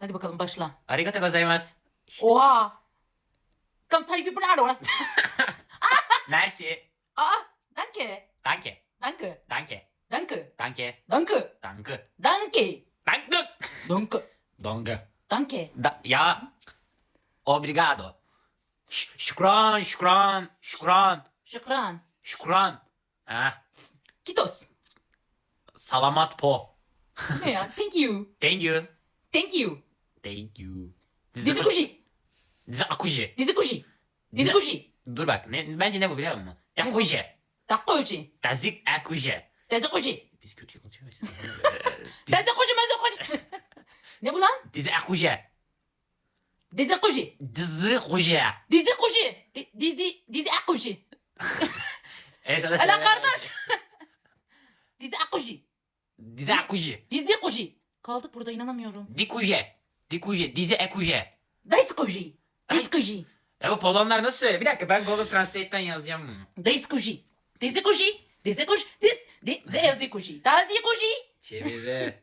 Hadi bakalım başla. Arigato gozaimasu. Oha. Kamsahamnida bravo. Merci. Aa, danke. Danke. Danke. Danke. Danke. Danke. Danke. Danke. Danke. Danke. Danke. Danke. Danke. Da, ya. Obrigado. Ş- şükran, şükran, şükran, Şükran. şükran. Ha. Kitos. Salamat po. Ne ya? Thank you. Thank you. Thank you. Thank you. Dizikushi. Dizakushi. Dizikushi. Dizikushi. Dur bak. Ne, bence ne bu biliyor musun? Dakushi. Dakushi. Dazik akushi. Dizikushi. Biz kötü konuşuyoruz. Dizikushi mezikushi. Ne bu lan? Dizikushi. Dizikushi. Dizikushi. Dizikushi. Dizi dizikushi. Evet arkadaşlar. Ala kardeş. Dizikushi. Dizikushi. Dizikushi. Kaldık burada inanamıyorum. Dikushi. Dikuje, dizi ekuje. Dayskoji. Dayskoji. Ya bu Polonlar nasıl söylüyor? Bir dakika ben Google Translate'ten yazacağım bunu. Dayskoji. Dizikoji. Dizikoji. Diz. Dizikoji. Dazikoji. Çeviri.